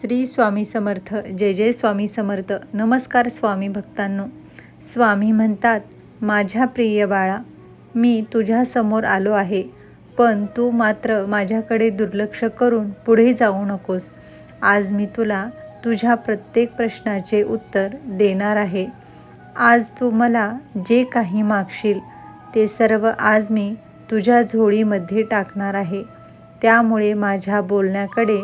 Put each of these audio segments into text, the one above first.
श्री स्वामी समर्थ जय जय स्वामी समर्थ. नमस्कार स्वामी भक्तांनो. स्वामी म्हणतात माझ्या प्रिय बाळा मी तुझ्यासमोर आलो आहे पण तू मात्र माझ्याकडे दुर्लक्ष करून पुढे जाऊ नकोस. आज मी तुला तुझ्या प्रत्येक प्रश्नाचे उत्तर देणार आहे. आज तू मला जे काही मागशील ते सर्व आज मी तुझ्या झोळीमध्ये टाकणार आहे. त्यामुळे माझ्या बोलण्याकडे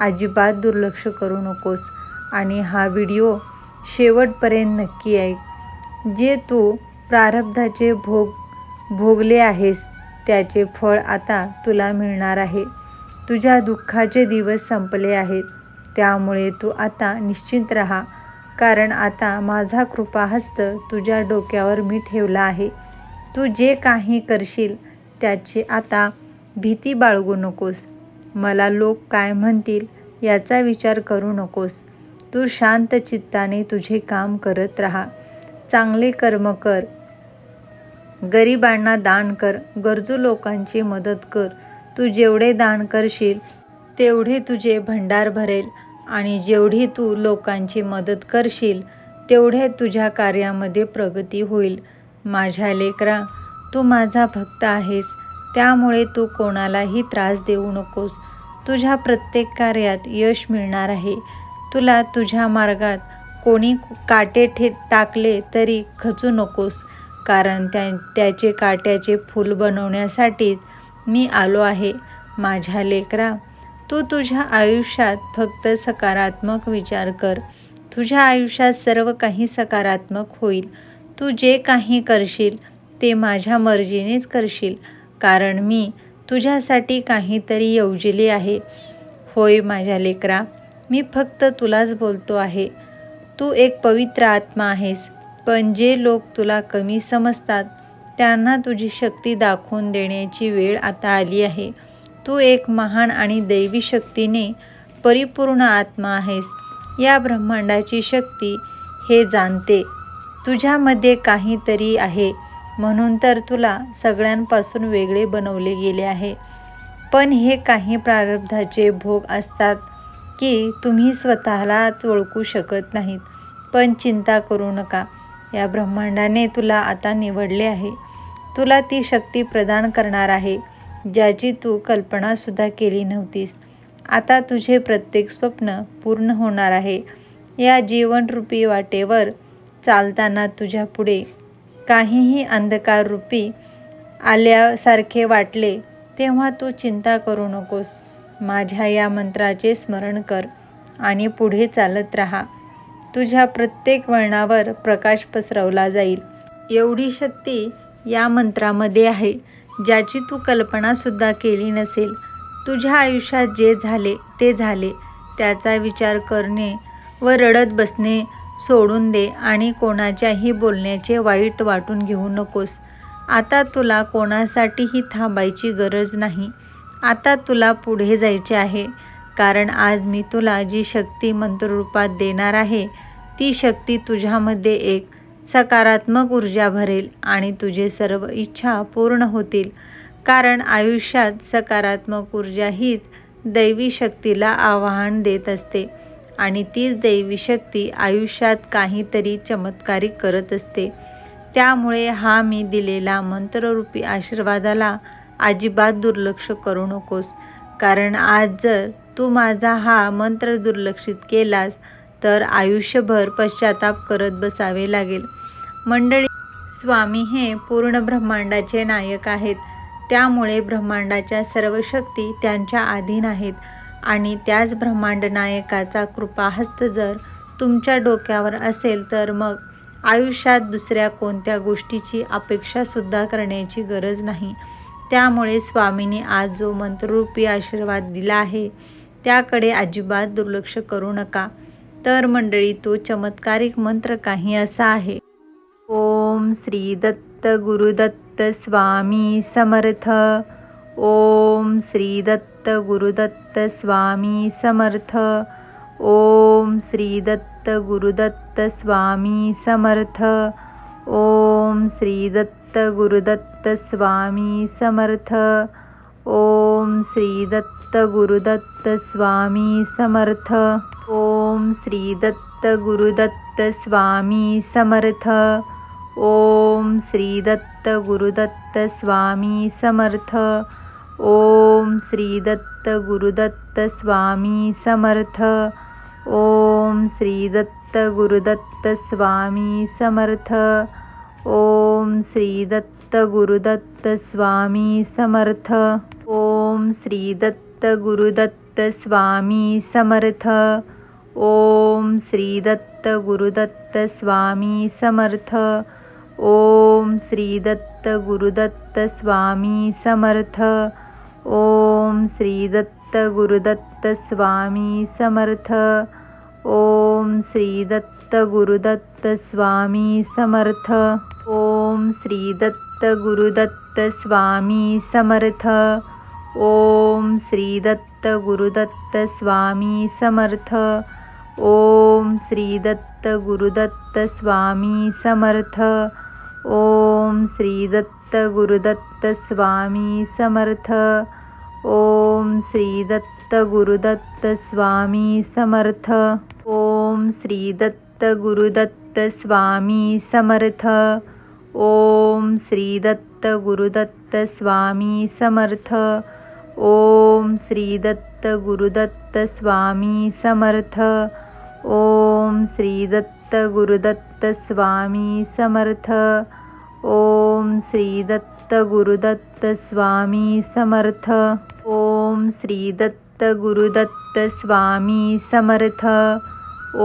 अजिबात दुर्लक्ष करू नकोस. आणि हा व्हिडिओ शेवटपर्यंत नक्की ऐक. जे तू प्रारब्धाचे भोग भोगले आहेस त्याचे फळ आता तुला मिळणार आहे. तुझ्या दुःखाचे दिवस संपले आहेत. त्यामुळे तू आता निश्चिंत राहा. कारण आता माझा कृपाहस्त तुझ्या डोक्यावर मी ठेवला आहे. तू जे काही करशील त्याची आता भीती बाळगू नकोस. मला लोक काय म्हणतील याचा विचार करू नकोस. तू शांत चित्ताने तुझे काम करत राहा. चांगले कर्म कर. गरिबांना दान कर. गरजू लोकांची मदत कर. तू जेवढे दान करशील तेवढे तुझे भंडार भरेल आणि जेवढी तू लोकांची मदत करशील तेवढे तुझ्या कार्यामध्ये प्रगती होईल. माझ्या लेकरा तू माझा भक्त आहेस. त्यामुळे तू कोणालाही त्रास देऊ नकोस. तुझ्या प्रत्येक कार्यात यश मिळणार आहे. तुला तुझ्या मार्गात कोणी काटे ठे टाकले तरी खचू नकोस. कारण त्या त्याचे काट्याचे फूल बनवण्यासाठीच मी आलो आहे. माझ्या लेकरा तू तुझ्या आयुष्यात फक्त सकारात्मक विचार कर. तुझ्या आयुष्यात सर्व काही सकारात्मक होईल. तू जे काही करशील ते माझ्या मर्जीनेच करशील. कारण मी तुझ्यासाठी काहीतरी योजले आहे. होय माझ्या लेकरा मी फक्त तुलाच बोलतो आहे. तू एक पवित्र आत्मा आहेस पण जे लोक तुला कमी समजतात त्यांना तुझी शक्ती दाखवून देण्याची वेळ आता आली आहे. तू एक महान आणि दैवी शक्तीने परिपूर्ण आत्मा आहेस. या ब्रह्मांडाची शक्ती हे जाणते. तुझ्यामध्ये काहीतरी आहे. म्हणून तर तुला सगळ्यांपासून वेगळे बनवले गेले आहे. पण हे काही प्रारब्धाचे भोग असतात की तुम्ही स्वतःलाच ओळखू शकत नाहीत. पण चिंता करू नका. या ब्रह्मांडाने तुला आता निवडले आहे. तुला ती शक्ती प्रदान करणार आहे ज्याची तू कल्पनासुद्धा केली नव्हतीस. आता तुझे प्रत्येक स्वप्न पूर्ण होणार आहे. या जीवनरूपी वाटेवर चालताना तुझ्या पुढे काहीही अंधकाररूपी आल्यासारखे वाटले तेव्हा तू चिंता करू नकोस. माझ्या या मंत्राचे स्मरण कर आणि पुढे चालत राहा. तुझ्या प्रत्येक वळणावर प्रकाश पसरवला जाईल. एवढी शक्ती या मंत्रामध्ये आहे ज्याची तू कल्पनासुद्धा केली नसेल. तुझ्या आयुष्यात जे झाले ते झाले. त्याचा विचार करणे व रडत बसणे सोडून दे आणि कोणाच्याही बोलण्याचे वाईट वाटून घेऊ नकोस. आता तुला कोणासाठीही थांबायची गरज नाही. आता तुला पुढे जायचे आहे. कारण आज मी तुला जी शक्ती मंत्ररूपात देणार आहे ती शक्ती तुझ्यामध्ये एक सकारात्मक ऊर्जा भरेल आणि तुझे सर्व इच्छा पूर्ण होतील. कारण आयुष्यात सकारात्मक ऊर्जा हीच दैवी शक्तीला आवाहन देत असते. आणि तीच दैवी शक्ती आयुष्यात काहीतरी चमत्कारिक करत असते. त्यामुळे हा मी दिलेला मंत्ररूपी आशीर्वादाला अजिबात दुर्लक्ष करू नकोस. कारण आज जर तू माझा हा मंत्र दुर्लक्षित केलास तर आयुष्यभर पश्चाताप करत बसावे लागेल. मंडळी स्वामी हे पूर्ण ब्रह्मांडाचे नायक आहेत. त्यामुळे ब्रह्मांडाच्या सर्व शक्ती त्यांच्या अधीन आहेत. आणि त्याच ब्रह्मांड नायकाचा कृपाहस्त जर तुमच्या डोक्यावर असेल तर मग आयुष्यात दुसऱ्या कोणत्या गोष्टीची अपेक्षासुद्धा करण्याची गरज नाही. त्यामुळे स्वामींनी आज जो मंत्ररूपी आशीर्वाद दिला आहे त्याकडे अजिबात दुर्लक्ष करू नका. तर मंडळी तो चमत्कारिक मंत्र काही असा आहे. ओम श्री दत्त गुरुदत्त स्वामी समर्थ. ओम श्री दत्त गुरुदत्त स्वामी समर्थ। ओम श्री दत्त गुरुदत्त स्वामी समर्थ। ओम श्री दत्त गुरुदत्त स्वामी समर्थ। ओम श्री दत्त गुरुदत्त स्वामी समर्थ। ओम श्री दत्त गुरुदत्त स्वामी समर्थ। ओम श्री दत्त गुरुदत्त स्वामी समर्थ। ओम श्री दत्त गुरुदत्त स्वामी समर्थ। ओम श्री दत्त गुरुदत्त स्वामी समर्थ। ओम श्री दत्त गुरुदत्त स्वामी समर्थ। ओम श्री दत्त गुरुदत्त स्वामी समर्थ। ओम श्री दत्त गुरुदत्त स्वामी समर्थ। ओम श्री दत्त गुरुदत्त स्वामी समर्थ। ओम श्री दत्त गुरुदत्त स्वामी समर्थ। ओम श्री दत्त गुरुदत्त स्वामी समर्थ। ओम श्री दत्त गुरुदत्त स्वामी समर्थ। ओम श्री दत्त गुरुदत्त स्वामी समर्थ। ओम श्री दत्त गुरुदत्त स्वामी समर्थ। ओम श्री दत्त गुरुदत्त स्वामी समर्थ। ओम श्री दत्त गुरुदत्त स्वामी समर्थ। ओम श्री दत्त गुरुदत्त स्वामी समर्थ। ओम श्री दत्त गुरुदत्त स्वामी समर्थ। ओम श्री दत्त गुरुदत्त स्वामी समर्थ। ओम श्री दत्त दत्त गुरुदत्त स्वामी समर्थ। ओम श्री दत्त गुरुदत्त स्वामी समर्थ। ओम श्री दत्त गुरुदत्त स्वामी समर्थ।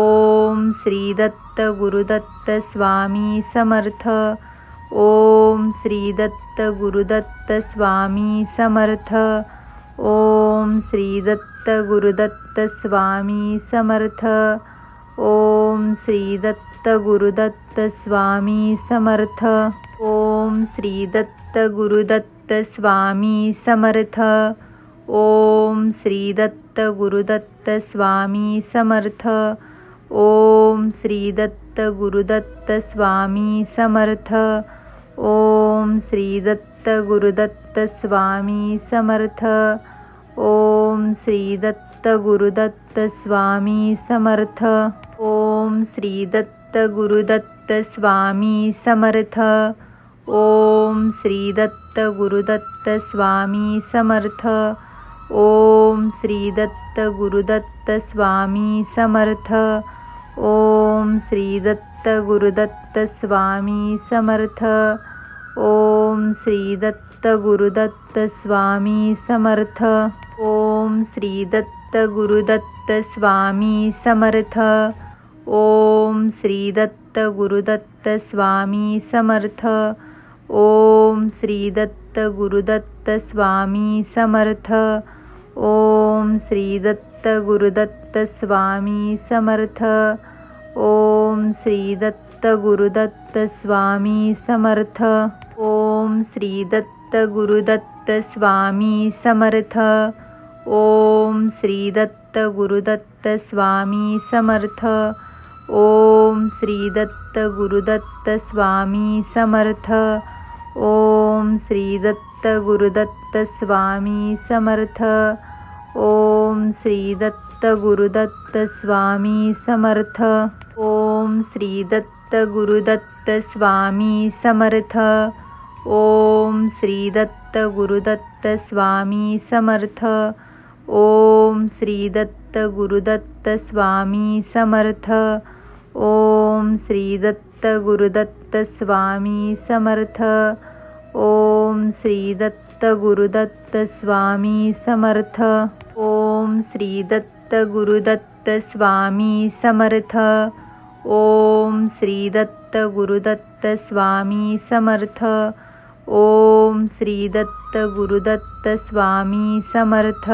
ओम श्री दत्त गुरुदत्त स्वामी समर्थ। ओम श्री दत्त गुरुदत्त स्वामी समर्थ। ओम श्री दत्त गुरुदत्त स्वामी समर्थ। ओम श्री दत्त गुरुदत्त स्वामी समर्थ ओम श्री दत्त गुरुदत्त स्वामी समर्थ ओम श्री दत्त गुरुदत्त स्वामी समर्थ ओम श्री दत्त गुरुदत्त स्वामी समर्थ ओम श्री दत्त गुरुदत्त स्वामी समर्थ ओम श्री दत्त गुरुदत्त स्वामी समर्थ ओम श्री दत्त गुरुदत्त स्वामी समर्थ। ओम श्री दत्त गुरुदत्त स्वामी समर्थ। ओम श्री दत्त गुरुदत्त स्वामी समर्थ। ओम श्री दत्त गुरुदत्त स्वामी समर्थ। ओम श्री दत्त गुरुदत्त स्वामी समर्थ। ओम श्री दत्त गुरुदत्त स्वामी समर्थ। ओम श्री दत्त गुरुदत्त स्वामी समर्थ। ओम श्री दत्त गुरुदत्त स्वामी समर्थ। ओम श्री दत्त गुरुदत्त स्वामी समर्थ। ओम श्री दत्त गुरुदत्त स्वामी समर्थ। ओम श्री दत्त गुरुदत्त स्वामी समर्थ। ओम श्री दत्त गुरुदत्त स्वामी समर्थ। ओम श्री दत्त गुरुदत्त स्वामी समर्थ। ओम श्री दत्त गुरुदत्त स्वामी समर्थ। ओम श्री दत्त गुरुदत्त स्वामी समर्थ। ओम श्री दत्त गुरुदत्त स्वामी समर्थ। ओम श्री दत्त गुरुदत्त स्वामी समर्थ। ओम श्री दत्त गुरुदत्त स्वामी समर्थ। ओम श्री दत्त गुरुदत्त स्वामी समर्थ। ओम श्री दत्त गुरुदत्त स्वामी समर्थ। ओम श्री दत्त गुरुदत्त स्वामी समर्थ। ओम श्री दत्त गुरुदत्त स्वामी समर्थ। ओम श्री दत्त गुरुदत्त स्वामी समर्थ।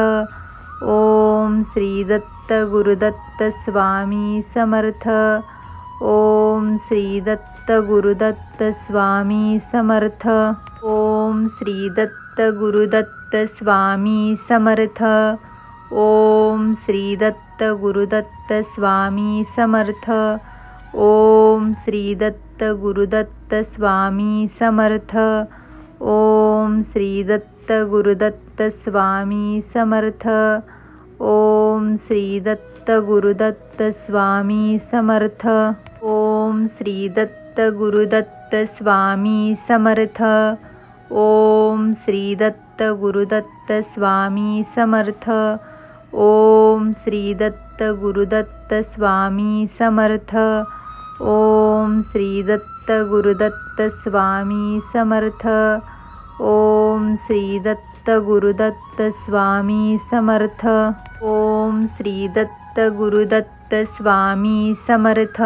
ओम श्री दत्त गुरुदत्त स्वामी समर्थ। ओम श्री दत्त गुरुदत्त स्वामी समर्थ। ओम श्री दत्त गुरुदत्त स्वामी समर्थ। ओम श्री दत्त गुरुदत्त स्वामी समर्थ। ओम श्री दत्त गुरुदत्त स्वामी समर्थ। ओम श्री दत्त गुरुदत्त स्वामी समर्थ। ओम श्री दत्त गुरुदत्त स्वामी समर्थ। ओम श्री दत्त गुरुदत्त स्वामी समर्थ। ओम श्री दत्त गुरुदत्त स्वामी समर्थ। ओम श्री दत्त गुरुदत्त स्वामी समर्थ। ओम श्री दत्त गुरुदत्त स्वामी समर्थ। ओम श्री दत्त गुरुदत्त स्वामी समर्थ। ओम श्री दत्त गुरुदत्त स्वामी समर्थ।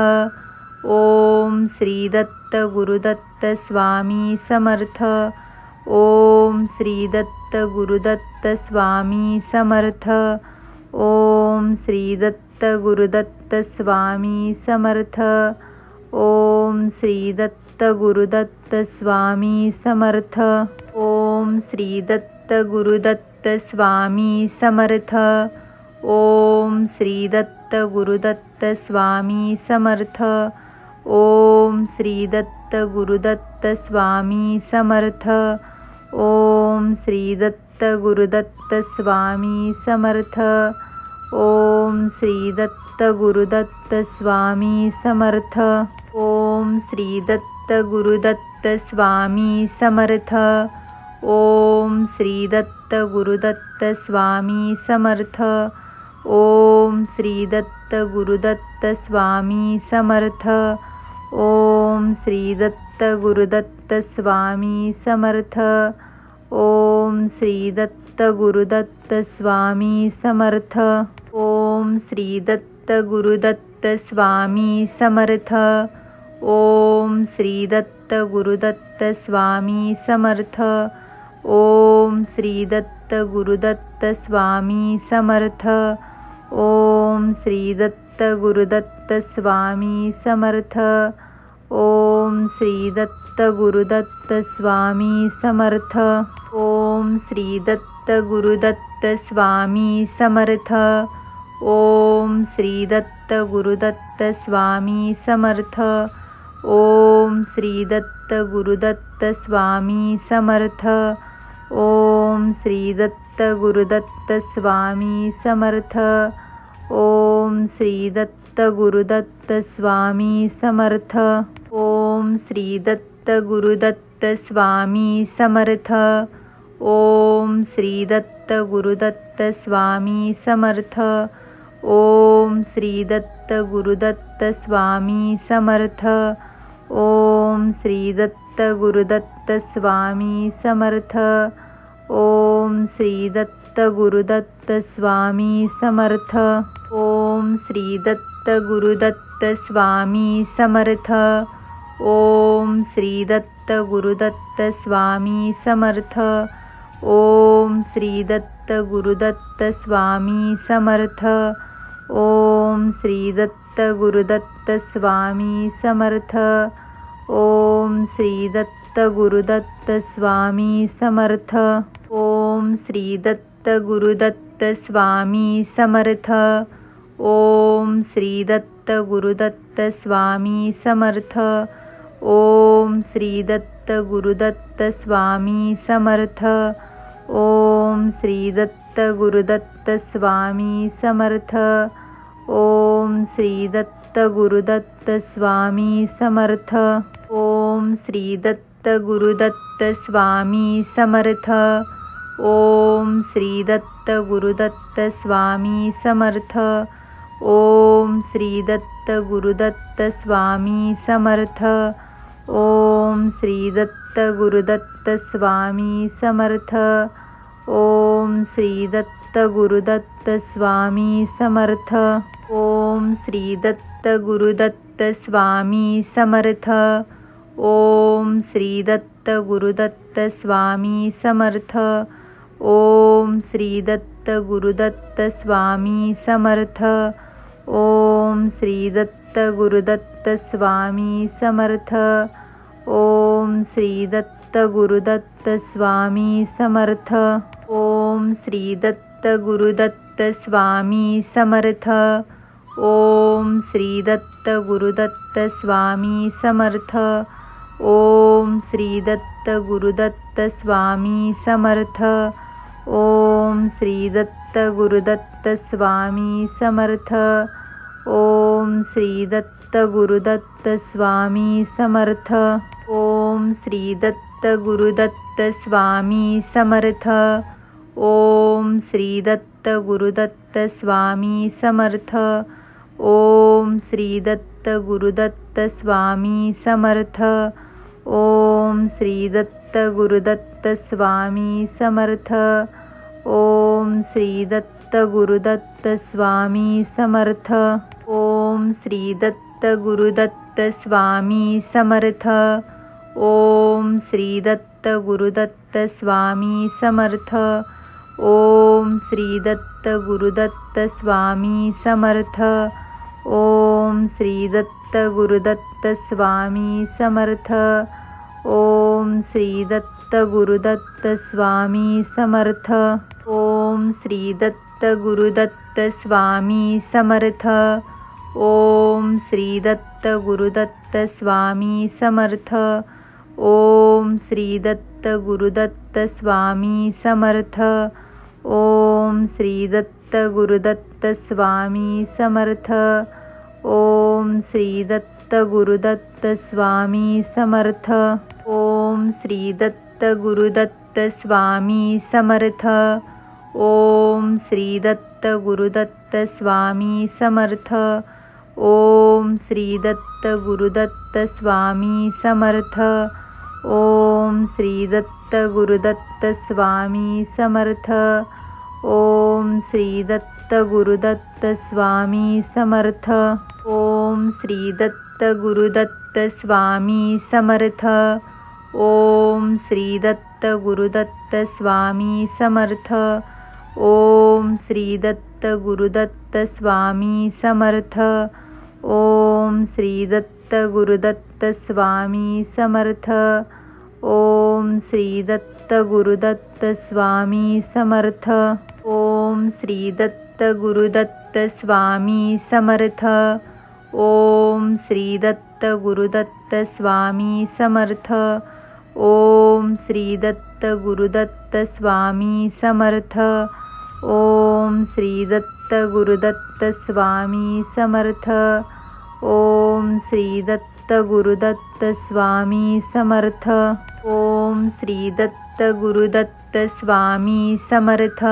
ओम श्री दत्त गुरुदत्त स्वामी समर्थ। ओम श्री दत्त गुरुदत्त स्वामी समर्थ। ओम श्री दत्त गुरुदत्त स्वामी समर्थ। ओम श्री दत्त गुरुदत्त स्वामी समर्थ। ओम श्री दत्त गुरुदत्त स्वामी समर्थ। ओम श्री दत्त गुरुदत्त स्वामी समर्थ। ओम श्री दत्त गुरुदत्त स्वामी समर्थ। ओम श्री दत्त गुरुदत्त स्वामी समर्थ। ओम श्री दत्त गुरुदत्त स्वामी समर्थ। ओम श्री दत्त गुरुदत्त स्वामी समर्थ। ओम श्री दत्त गुरुदत्त स्वामी समर्थ। ओम श्री दत्त गुरुदत्त स्वामी समर्थ। ओम श्री दत्त गुरुदत्त स्वामी समर्थ। ओम श्री दत्त गुरुदत्त स्वामी समर्थ। ओम श्री दत्त गुरुदत्त स्वामी समर्थ। ओम श्री दत्त गुरुदत्त स्वामी समर्थ। ओम श्री दत्त गुरुदत्त स्वामी समर्थ। ओम श्री दत्त गुरुदत्त स्वामी समर्थ। ओम श्री दत्त गुरुदत्त स्वामी समर्थ। ओम श्री दत्त गुरुदत्त स्वामी समर्थ। ओम श्री दत्त गुरुदत्त स्वामी समर्थ। ओम श्री दत्त गुरुदत्त स्वामी समर्थ। ओम श्री दत्त गुरुदत्त स्वामी समर्थ। ओम श्री दत्त गुरुदत्त स्वामी समर्थ। ओम श्री दत्त गुरुदत्त स्वामी समर्थ। ओम श्री दत्त गुरुदत्त स्वामी समर्थ। ओम श्री दत्त गुरुदत्त स्वामी समर्थ। ओम श्री दत्त गुरुदत्त स्वामी समर्थ। ओम श्री दत्त दत्त गुरुदत्त स्वामी समर्थ ओम श्री दत्त गुरुदत्त स्वामी समर्थ ओम श्री दत्त गुरुदत्त स्वामी समर्थ ओम श्री दत्त गुरुदत्त स्वामी समर्थ ओम श्री दत्त गुरुदत्त स्वामी समर्थ ओम श्री दत्त गुरुदत्त स्वामी समर्थ ओम श्री दत्त गुरुदत्त स्वामी समर्थ। ओम श्री दत्त गुरुदत्त स्वामी समर्थ। ओम श्री दत्त गुरुदत्त स्वामी समर्थ। ओम श्री दत्त गुरुदत्त स्वामी समर्थ। ओम श्री दत्त गुरुदत्त स्वामी समर्थ। ओम श्री दत्त गुरुदत्त स्वामी समर्थ। ओम श्री दत्त गुरुदत्त स्वामी समर्थ। ओम श्री दत्त गुरुदत्त स्वामी समर्थ। ओम श्री दत्त गुरुदत्त स्वामी समर्थ। ओम श्री दत्त गुरुदत्त स्वामी समर्थ। ओम श्री दत्त गुरुदत्त स्वामी समर्थ। ओम श्री दत्त गुरुदत्त स्वामी समर्थ। ओम श्री दत्त गुरुदत्त स्वामी समर्थ। ओम श्री दत्त गुरुदत्त स्वामी समर्थ। ओम श्री दत्त गुरुदत्त स्वामी समर्थ। ओम श्री दत्त गुरुदत्त स्वामी समर्थ। ओम श्री दत्त गुरुदत्त स्वामी समर्थ। ओम श्री दत्त गुरुदत्त स्वामी समर्थ। ओम श्री दत्त गुरुदत्त स्वामी समर्थ। ओम श्री दत्त गुरुदत्त स्वामी समर्थ। ओम श्री दत्त गुरुदत्त स्वामी समर्थ। ओम श्री दत्त गुरुदत्त स्वामी समर्थ। ओम श्री दत्त गुरुदत्त स्वामी समर्थ। ओम श्री दत्त दत्त गुरुदत्त स्वामी समर्थ ओम श्री दत्त गुरुदत्त स्वामी समर्थ ओम श्री दत्त गुरुदत्त स्वामी समर्थ ओम श्री दत्त गुरुदत्त स्वामी समर्थ ओम श्री दत्त गुरुदत्त स्वामी समर्थ ओम श्री दत्त गुरुदत्त स्वामी समर्थ ओम श्री दत्त गुरुदत्त स्वामी समर्थ। ओम श्री दत्त गुरुदत्त स्वामी समर्थ। ओम श्री दत्त गुरुदत्त स्वामी समर्थ। ओम श्री दत्त गुरुदत्त स्वामी समर्थ। ओम श्री दत्त गुरुदत्त स्वामी समर्थ। ओम श्री दत्त गुरुदत्त स्वामी समर्थ। ओम श्री दत्त गुरुदत्त स्वामी समर्थ। ओम श्री दत्त गुरुदत्त स्वामी समर्थ। ओम श्री दत्त गुरुदत्त स्वामी समर्थ। ओम श्री दत्त गुरुदत्त स्वामी समर्थ। ओम श्री दत्त गुरुदत्त स्वामी समर्थ। ओम श्री दत्त गुरुदत्त स्वामी समर्थ। ओम श्री दत्त गुरुदत्त स्वामी समर्थ। ओम श्री दत्त गुरुदत्त स्वामी समर्थ। ओम श्री दत्त गुरुदत्त स्वामी समर्थ। ओम श्री दत्त गुरुदत्त स्वामी समर्थ। ओम श्री दत्त गुरुदत्त स्वामी समर्थ। ओम श्री दत्त गुरुदत्त स्वामी समर्थ। ओम श्री दत्त गुरुदत्त स्वामी समर्थ। ओम श्री दत्त गुरुदत्त स्वामी समर्थ। ओम श्री दत्त गुरुदत्त स्वामी समर्थ। ओम श्री दत्त गुरुदत्त स्वामी समर्थ।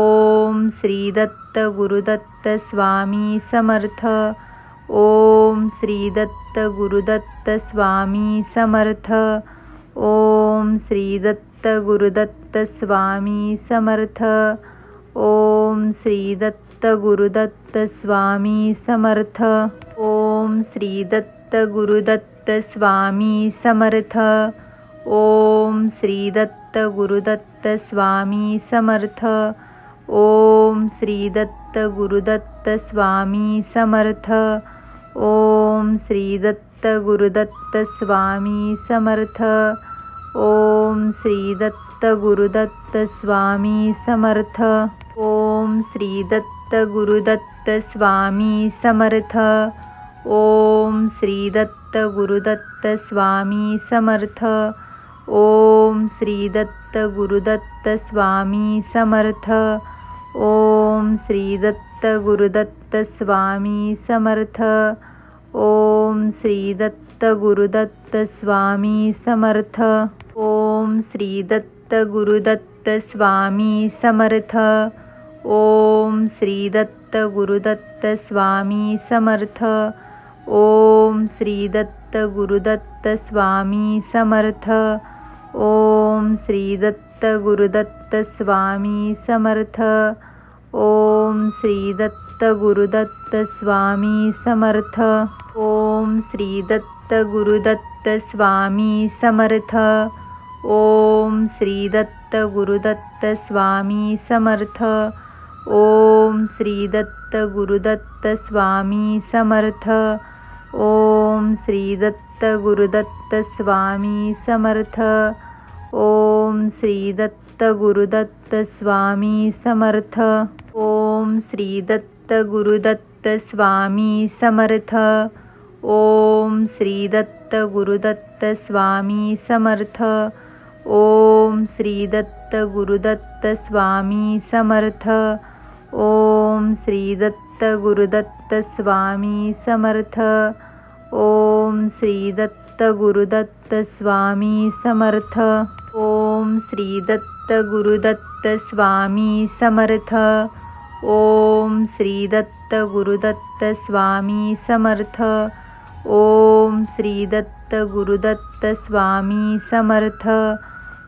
ओम श्री दत्त गुरुदत्त स्वामी समर्थ। ओम श्री दत्त गुरुदत्त स्वामी समर्थ। ओम श्री दत्त गुरुदत्त स्वामी समर्थ। ओम श्री दत्त गुरुदत्त स्वामी समर्थ। ओम श्री दत्त गुरुदत्त स्वामी समर्थ। ओम श्री दत्त गुरुदत्त स्वामी समर्थ। ओम श्री दत्त गुरुदत्त स्वामी समर्थ। ओम श्री दत्त गुरुदत्त स्वामी समर्थ। ओम श्री दत्त गुरुदत्त स्वामी समर्थ। ओम श्री दत्त गुरुदत्त स्वामी समर्थ। ओम श्री दत्त गुरुदत्त स्वामी समर्थ। ओम श्री दत्त गुरुदत्त स्वामी समर्थ। ओम श्री दत्त गुरुदत्त स्वामी समर्थ। ओम श्री दत्त गुरुदत्त स्वामी समर्थ। ओम श्री दत्त गुरुदत्त स्वामी समर्थ। ओम श्री दत्त गुरुदत्त स्वामी समर्थ। ओम श्री दत्त गुरुदत्त स्वामी समर्थ। ओम श्री दत्त गुरुदत्त स्वामी समर्थ। ओम श्री दत्त गुरुदत्त स्वामी समर्थ। ओम श्री दत्त गुरुदत्त स्वामी समर्थ। ओम श्री दत्त गुरुदत्त स्वामी समर्थ। ओम श्री दत्त गुरुदत्त स्वामी समर्थ। ओम श्री दत्त गुरुदत्त स्वामी समर्थ। ओम श्री दत्त गुरुदत्त स्वामी समर्थ। ओम श्री दत्त गुरुदत्त स्वामी समर्थ। ओम श्री दत्त गुरुदत्त स्वामी समर्थ। ओम श्री दत्त गुरुदत्त स्वामी समर्थ। ओम श्री दत्त गुरुदत्त स्वामी समर्थ। ओम श्री दत्त गुरुदत्त स्वामी समर्थ। ओम श्री दत्त गुरुदत्त स्वामी समर्थ। ओम श्री दत्त गुरुदत्त स्वामी समर्थ। ओम श्री दत्त गुरुदत्त स्वामी समर्थ।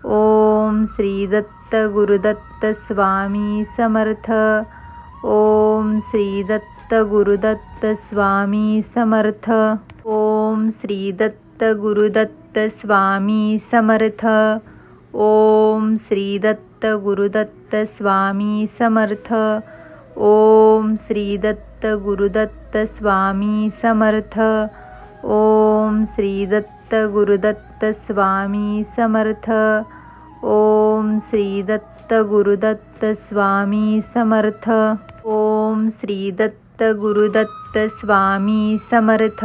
ओम श्री दत्त गुरुदत्त स्वामी समर्थ। ओम श्री दत्त गुरुदत्त स्वामी समर्थ। ओम श्री दत्त गुरुदत्त स्वामी समर्थ। ओम श्री दत्त गुरुदत्त स्वामी समर्थ। ओम श्री दत्त गुरुदत्त स्वामी समर्थ। ओम श्री दत्त गुरुदत्त स्वामी समर्थ। ओम श्री दत्त गुरुदत्त स्वामी समर्थ। ओम श्री दत्त गुरुदत्त स्वामी समर्थ।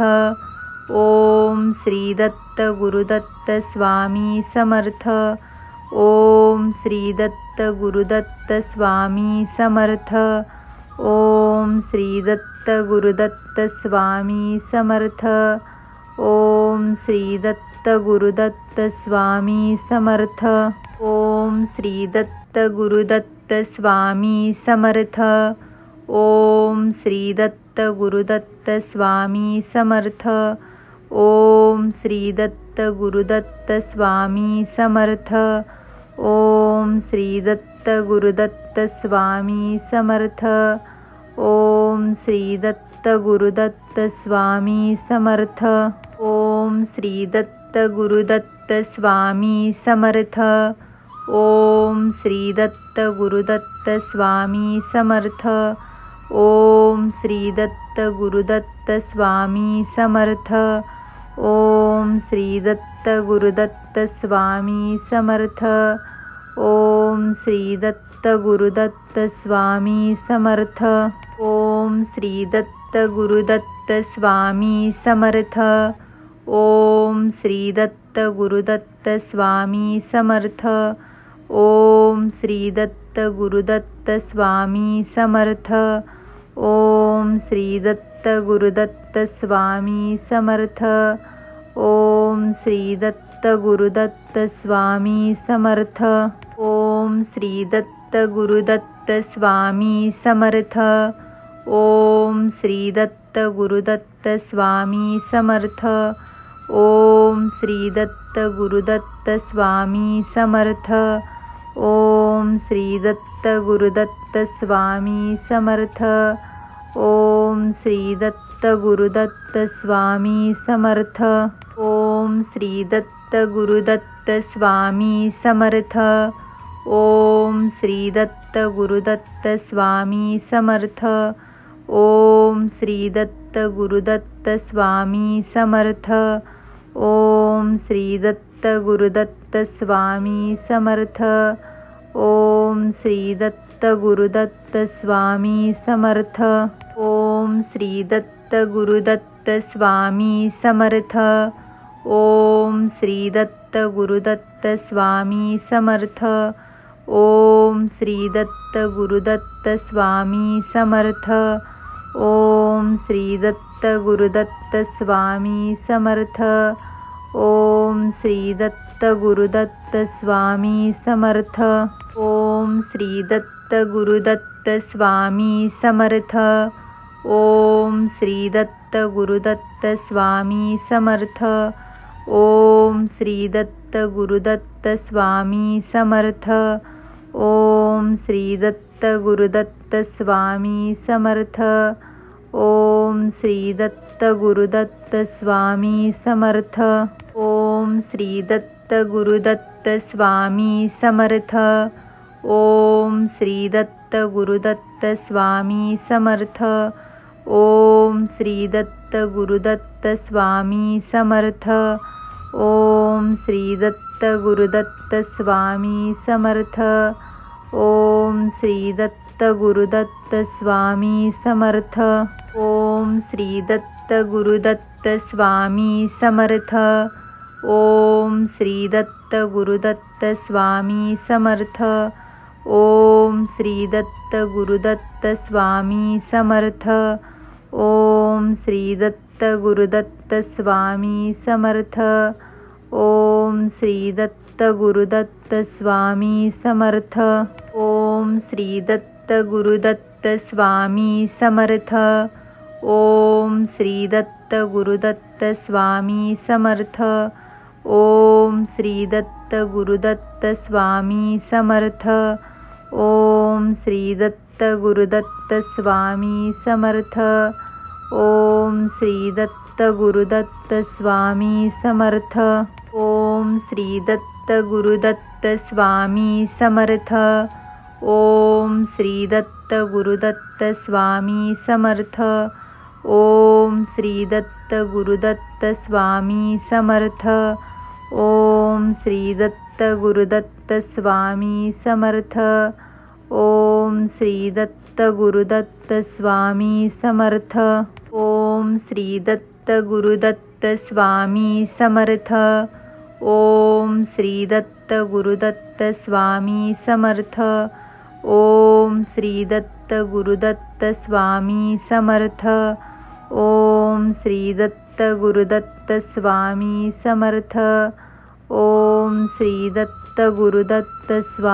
ओम श्री दत्त गुरुदत्त स्वामी समर्थ। ओम श्री दत्त गुरुदत्त स्वामी समर्थ। ओम श्री दत्त गुरुदत्त स्वामी समर्थ। ओम श्री दत्त गुरुदत्त स्वामी समर्थ ओम श्री दत्त गुरुदत्त स्वामी समर्थ ओम श्री दत्त गुरुदत्त स्वामी समर्थ ओम श्री दत्त गुरुदत्त स्वामी समर्थ ओम श्री दत्त गुरुदत्त स्वामी समर्थ ओम श्री दत्त गुरुदत्त स्वामी समर्थ ओम श्री दत्त गुरुदत्त स्वामी समर्थ। ओम श्री दत्त गुरुदत्त स्वामी समर्थ। ओम श्री दत्त गुरुदत्त स्वामी समर्थ। ओम श्री दत्त गुरुदत्त स्वामी समर्थ। ओम श्री दत्त गुरुदत्त स्वामी समर्थ। ओम श्री दत्त गुरुदत्त स्वामी समर्थ। ओम श्री दत्त गुरुदत्त स्वामी समर्थ। ओम श्री दत्त गुरुदत्त स्वामी समर्थ। ओम श्री दत्त गुरुदत्त स्वामी समर्थ। ओम श्री दत्त गुरुदत्त स्वामी समर्थ। ओम श्री दत्त गुरुदत्त स्वामी समर्थ। ओम श्री दत्त गुरुदत्त स्वामी समर्थ। ओम श्री दत्त गुरुदत्त स्वामी समर्थ। ओम श्री दत्त गुरुदत्त स्वामी समर्थ। ओम श्री दत्त गुरुदत्त स्वामी समर्थ। ओम श्री दत्त गुरुदत्त स्वामी समर्थ। ओम श्री दत्त गुरुदत्त स्वामी समर्थ। ओम श्री दत्त गुरुदत्त स्वामी समर्थ। ओम श्री दत्त गुरुदत्त स्वामी समर्थ। ओम श्री दत्त गुरुदत्त स्वामी समर्थ। ओम श्री दत्त गुरुदत्त स्वामी समर्थ। ओम श्री दत्त गुरुदत्त स्वामी समर्थ। ओम श्री दत्त गुरुदत्त स्वामी समर्थ। ओम श्री दत्त गुरुदत्त स्वामी समर्थ। ओम श्री दत्त गुरुदत्त स्वामी समर्थ। ओम श्री दत्त गुरुदत्त स्वामी समर्थ। ओम श्री दत्त गुरुदत्त स्वामी समर्थ। ओम श्री दत्त गुरुदत्त स्वामी समर्थ। ओम श्री दत्त गुरुदत्त स्वामी समर्थ। ओम श्री दत्त गुरुदत्त स्वामी समर्थ। ओम श्री दत्त गुरुदत्त स्वामी समर्थ। ओम श्री दत्त गुरुदत्त स्वामी समर्थ। ओम श्री दत्त गुरुदत्त स्वामी समर्थ। ओम श्री दत्त गुरुदत्त स्वामी समर्थ। ओम श्री दत्त दत्त गुरुदत्त स्वामी समर्थ ओम श्री दत्त गुरुदत्त स्वामी समर्थ ओम श्री दत्त गुरुदत्त स्वामी समर्थ ओम श्री दत्त गुरुदत्त स्वामी समर्थ ओम श्री दत्त गुरुदत्त स्वामी समर्थ ओम श्री दत्त गुरुदत्त स्वामी समर्थ ओम श्री दत्त गुरुदत्त स्वामी समर्थ। ओम श्री दत्त गुरुदत्त स्वामी समर्थ। ओम श्री दत्त गुरुदत्त स्वामी समर्थ। ओम श्री दत्त गुरुदत्त स्वामी समर्थ। ओम श्री दत्त गुरुदत्त स्वामी समर्थ। ओम श्री दत्त गुरुदत्त स्वामी समर्थ। ओम श्री दत्त गुरुदत्त स्वामी समर्थ। ओम श्री दत्त गुरुदत्त स्वामी समर्थ। ओम श्री दत्त गुरुदत्त स्वामी समर्थ। ओम श्री दत्त गुरुदत्त स्वामी समर्थ। ओम श्री दत्त गुरुदत्त स्वामी समर्थ। ओम श्री दत्त गुरुदत्त स्वामी समर्थ। ओम श्री दत्त गुरुदत्त स्वामी समर्थ। ओम श्री दत्त गुरुदत्त स्वामी समर्थ। ओम श्री दत्त गुरुदत्त स्वा